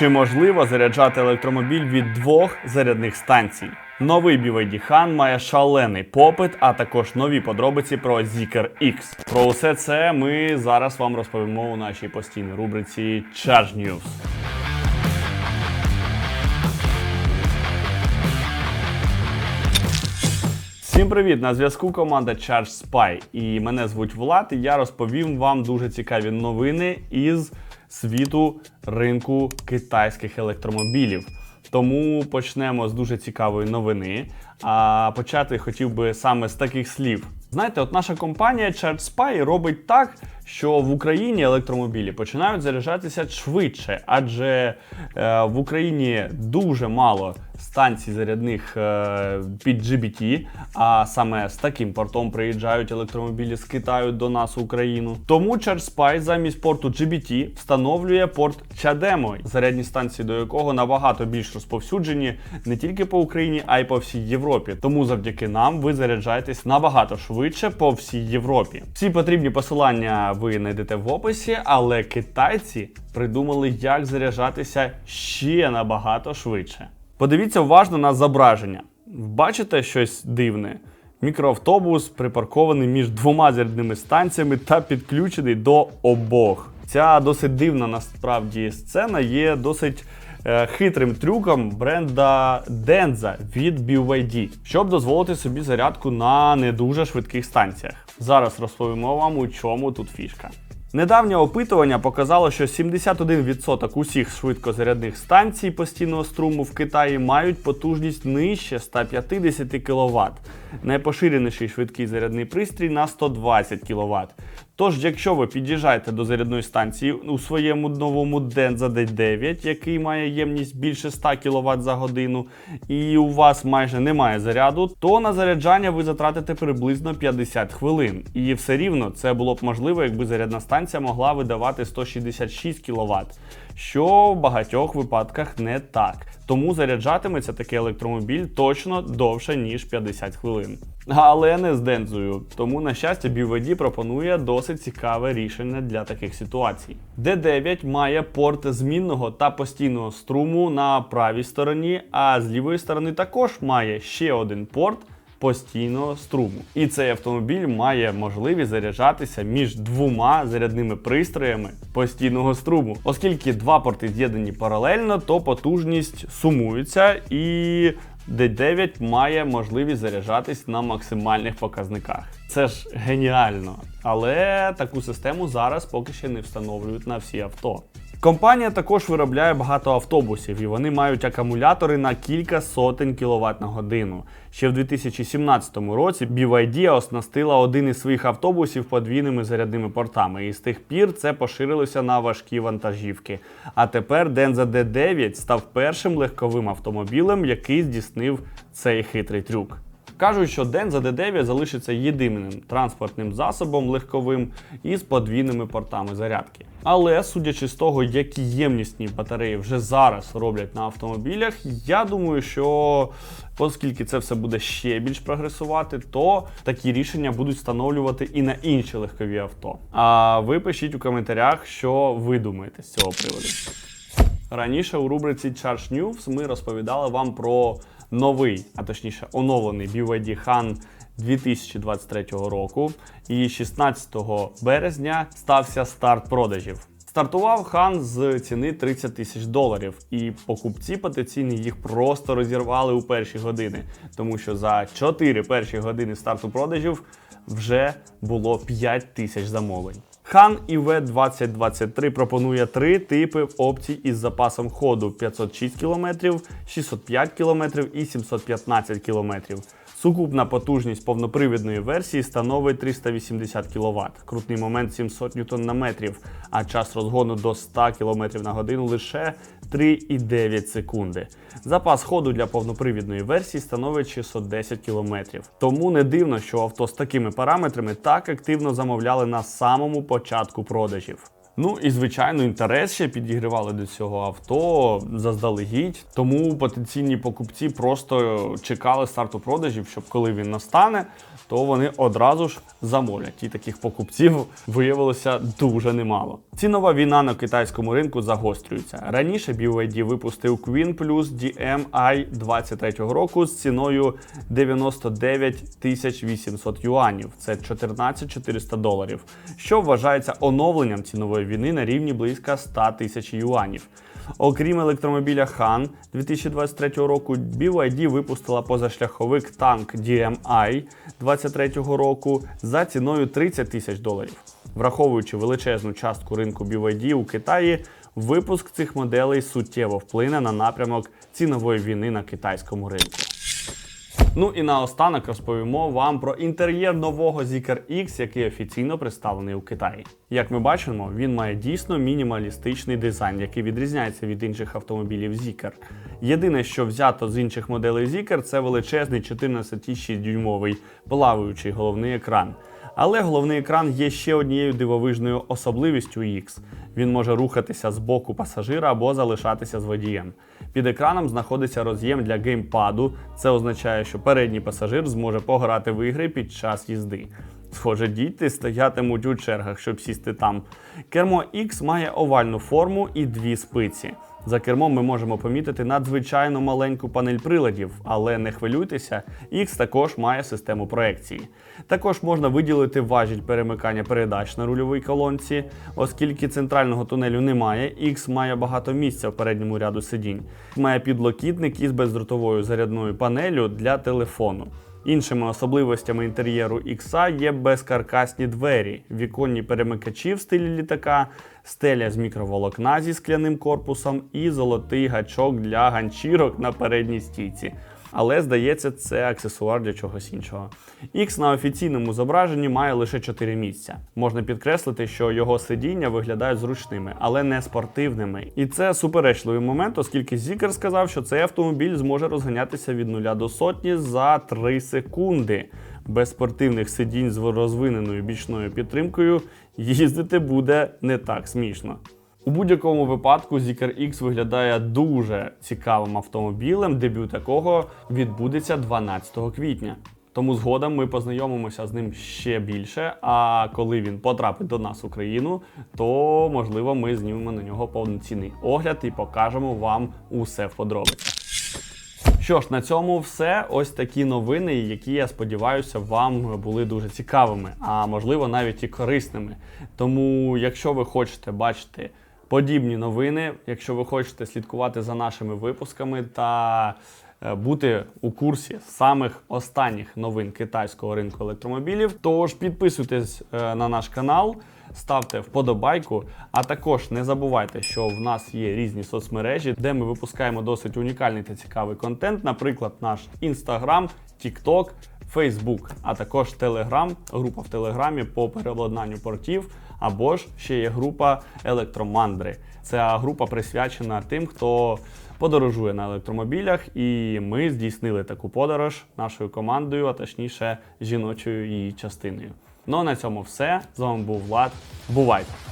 Чи можливо заряджати електромобіль від двох зарядних станцій? Новий BYD Han має шалений попит, а також нові подробиці про Zeekr X. Про усе це ми зараз вам розповімо у нашій постійній рубриці Charge News. Всім привіт! На зв'язку команда Charge Spy. І мене звуть Влад, і я розповім вам дуже цікаві новини із світу ринку китайських електромобілів. Тому почнемо з дуже цікавої новини. А почати хотів би саме з таких слів. Знаєте, от наша компанія Charge Spy робить так, що в Україні електромобілі починають заряджатися швидше, адже е, в Україні дуже мало станцій зарядних е, під GBT, а саме з таким портом приїжджають електромобілі з Китаю до нас в Україну. Тому ChargeSpy замість порту GBT встановлює порт CHAdeMO, зарядні станції до якого набагато більш розповсюджені не тільки по Україні, а й по всій Європі. Тому завдяки нам ви заряджаєтесь набагато швидше по всій Європі. Всі потрібні посилання ви знайдете в описі, але китайці придумали, як заряджатися ще набагато швидше. Подивіться уважно на зображення. Бачите щось дивне? Мікроавтобус припаркований між двома зарядними станціями та підключений до обох. Ця досить дивна насправді сцена є досить хитрим трюком бренда Denza від BYD, щоб дозволити собі зарядку на не дуже швидких станціях. Зараз розповімо вам, у чому тут фішка. Недавнє опитування показало, що 71% усіх швидкозарядних станцій постійного струму в Китаї мають потужність нижче 150 кВт. Найпоширеніший швидкий зарядний пристрій на 120 кВт. Тож, якщо ви під'їжджаєте до зарядної станції у своєму новому Denza D9, який має ємність більше 100 кВт за годину, і у вас майже немає заряду, то на заряджання ви затратите приблизно 50 хвилин. І все рівно це було б можливо, якби зарядна станція могла видавати 166 кВт, що в багатьох випадках не так. Тому заряджатиметься такий електромобіль точно довше, ніж 50 хвилин. Але не з дензою. Тому, на щастя, BYD пропонує досить цікаве рішення для таких ситуацій. D9 має порт змінного та постійного струму на правій стороні, а з лівої сторони також має ще один порт. Постійного струму. І цей автомобіль має можливість заряджатися між двома зарядними пристроями постійного струму. Оскільки два порти з'єднані паралельно, то потужність сумується і D9 має можливість заряджатись на максимальних показниках. Це ж геніально. Але таку систему зараз поки ще не встановлюють на всі авто. Компанія також виробляє багато автобусів, і вони мають акумулятори на кілька сотень кВт на годину. Ще в 2017 році BYD оснастила один із своїх автобусів подвійними зарядними портами, і з тих пір це поширилося на важкі вантажівки. А тепер Denza D9 став першим легковим автомобілем, який здійснив цей хитрий трюк. Кажуть, що Denza D9 залишиться єдиним транспортним засобом легковим із подвійними портами зарядки. Але судячи з того, які ємнісні батареї вже зараз роблять на автомобілях, я думаю, що оскільки це все буде ще більш прогресувати, то такі рішення будуть встановлювати і на інші легкові авто. А ви пишіть у коментарях, що ви думаєте з цього приводу. Раніше у рубриці Charge News ми розповідали вам про новий, а точніше оновлений BYD Han 2023 року. І 16 березня стався старт продажів. Стартував хан з ціни 30 тисяч доларів, і покупці потенційні їх просто розірвали у перші години, тому що за 4 перші години старту продажів вже було 5 тисяч замовлень. Хан iv 2023 пропонує три типи опцій із запасом ходу 506 км, 605 км і 715 км. Сукупна потужність повнопривідної версії становить 380 кВт, крутний момент 700 Нм, а час розгону до 100 км на годину лише 3,9 секунди. Запас ходу для повнопривідної версії становить 610 км. Тому не дивно, що авто з такими параметрами так активно замовляли на самому початку продажів. Ну і звичайно, інтерес ще підігрівали до цього авто заздалегідь. Тому потенційні покупці просто чекали старту продажів, щоб коли він настане, то вони одразу ж замовлять. І таких покупців виявилося дуже немало. Цінова війна на китайському ринку загострюється. Раніше BYD випустив Queen Plus DMI 23 року з ціною 99 800 юанів. Це 14 400 доларів, що вважається оновленням цінової війни на рівні близько 100 тисяч юанів. Окрім електромобіля Han 2023 року, BYD випустила позашляховик танк DMI 2023 року за ціною 30 тисяч доларів. Враховуючи величезну частку ринку BYD у Китаї, випуск цих моделей суттєво вплине на напрямок цінової війни на китайському ринку. Ну і наостанок розповімо вам про інтер'єр нового Zikr X, який офіційно представлений у Китаї. Як ми бачимо, він має дійсно мінімалістичний дизайн, який відрізняється від інших автомобілів Zikr. Єдине, що взято з інших моделей Zikr, це величезний 14,6 дюймовий плаваючий головний екран. Але головний екран є ще однією дивовижною особливістю X. Він може рухатися з боку пасажира або залишатися з водієм. Під екраном знаходиться роз'єм для геймпаду. Це означає, що передній пасажир зможе пограти в ігри під час їзди. Схоже, діти стоятимуть у чергах, щоб сісти там. Кермо X має овальну форму і дві спиці. За кермом ми можемо помітити надзвичайно маленьку панель приладів, але не хвилюйтеся, X також має систему проекції. Також можна виділити важіль перемикання передач на рульовій колонці, оскільки центрального тунелю немає, X має багато місця в передньому ряду сидінь. Має підлокітник із бездротовою зарядною панелю для телефону. Іншими особливостями інтер'єру ікса є безкаркасні двері, віконні перемикачі в стилі літака, стеля з мікроволокна зі скляним корпусом і золотий гачок для ганчірок на передній стійці. Але здається, це аксесуар для чогось іншого. X на офіційному зображенні має лише 4 місця. Можна підкреслити, що його сидіння виглядають зручними, але не спортивними. І це суперечливий момент, оскільки Зікер сказав, що цей автомобіль зможе розганятися від 0 до сотні за 3 секунди. Без спортивних сидінь з розвиненою бічною підтримкою їздити буде не так смішно. У будь-якому випадку Zeekr X виглядає дуже цікавим автомобілем, дебют якого відбудеться 12 квітня. Тому згодом ми познайомимося з ним ще більше. А коли він потрапить до нас в Україну, то можливо ми знімемо на нього повноцінний огляд і покажемо вам усе в подробицях. Що ж, на цьому все. Ось такі новини, які я сподіваюся, вам були дуже цікавими, а можливо навіть і корисними. Тому, якщо ви хочете бачити подібні новини, якщо ви хочете слідкувати за нашими випусками та е, бути у курсі самих останніх новин китайського ринку електромобілів, тож підписуйтесь е, на наш канал. Ставте вподобайку, а також не забувайте, що в нас є різні соцмережі, де ми випускаємо досить унікальний та цікавий контент, наприклад, наш Instagram, TikTok, Facebook, а також Telegram, група в Телеграмі по переобладнанню портів, або ж ще є група Електромандри. Ця група присвячена тим, хто подорожує на електромобілях, і ми здійснили таку подорож нашою командою, а точніше жіночою її частиною. Ну а на цьому все. З вами був Влад. Бувайте!